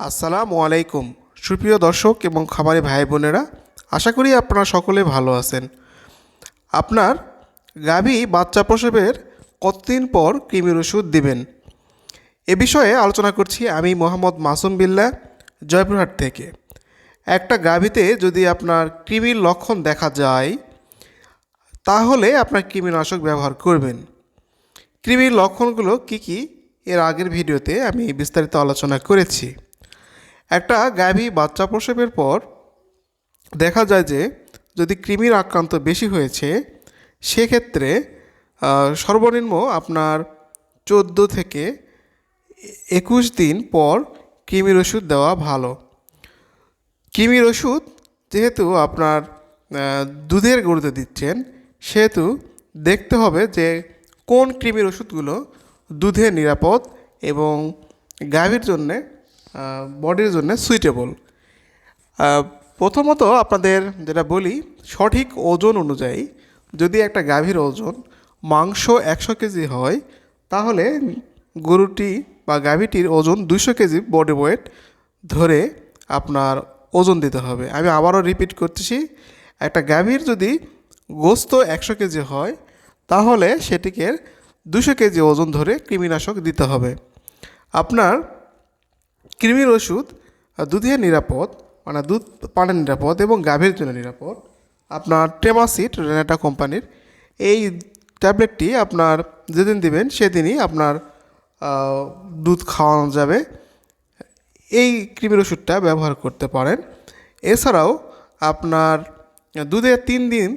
আসসালামু আলাইকুম। সুপ্রিয় দর্শক এবং খামারি ভাই বোনেরা, আশা করি আপনারা সকলে ভালো আছেন। আপনার গাভী বাচ্চা প্রসবের কতদিন পর কৃমির ওষুধ দিবেন? এ বিষয়ে আলোচনা করছি আমি মোহাম্মদ মাসুম বিল্লা, জয়পুরহাট থেকে। একটা গাভীতে যদি আপনার কৃমির লক্ষণ দেখা যায়, তাহলে আপনার কৃমিনাশক ব্যবহার করবেন। কৃমির লক্ষণগুলো কি কি, এর আগের ভিডিওতে আমি বিস্তারিত আলোচনা করেছি। একটা গাভী বাচ্চা প্রসবের পর দেখা যায় যে যদি কৃমির আক্রান্ত বেশি হয়েছে, সেক্ষেত্রে সর্বনিম্ন আপনার চোদ্দ থেকে একুশ দিন পর কৃমির ওষুধ দেওয়া ভালো। কৃমির ওষুধ যেহেতু আপনার দুধের গরুতে দিচ্ছেন, সেহেতু দেখতে হবে যে কোন কৃমির ওষুধগুলো দুধে নিরাপদ এবং গাভীর জন্যে বডির জন্য সুইটেবল প্রথমত আপনাদের যেটা বলি, সঠিক ওজন অনুযায়ী যদি একটা গাভীর ওজন মাংস একশো কেজি হয়, তাহলে গরুটি বা গাভীটির ওজন দুশো কেজি বডি ওয়েট ধরে আপনার ওজন দিতে হবে। আমি আবারও রিপিট করতেছি, একটা গাভীর যদি গোস্ত একশো কেজি হয়, তাহলে সেটিকে দুশো কেজি ওজন ধরে কৃমিনাশক দিতে হবে। আপনার কৃমির ওষুধ দুধে নিরাপদ মানে দুধ পানের নিরাপদ এবং গাভীর জন্য নিরাপদ। আপনার টেমাসিট, রেনাটা কোম্পানির, এই ট্যাবলেটটি আপনার যেদিন দিবেন সেদিনই আপনার দুধ খাওয়ানো যাবে। এই কৃমির ওষুধটা ব্যবহার করতে পারেন। এছাড়াও আপনার দুধে তিন দিন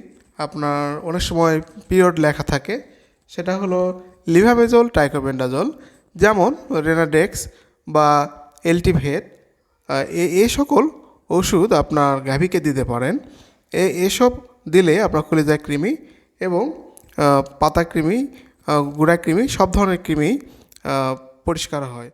আপনার অনেক সময় পিরিয়ড লেখা থাকে, সেটা হলো লিভামেজল টাইকোবেন্ডাজল যেমন রেনাডেক্স বা এলটিভেট এ সকল ওষুধ আপনার গাভীকে দিতে পারেন। এ এসব দিলে আপনার কলিজা কৃমি এবং পাতা কৃমি গুঁড়া কৃমি, সব ধরনের কৃমি পরিষ্কার হয়।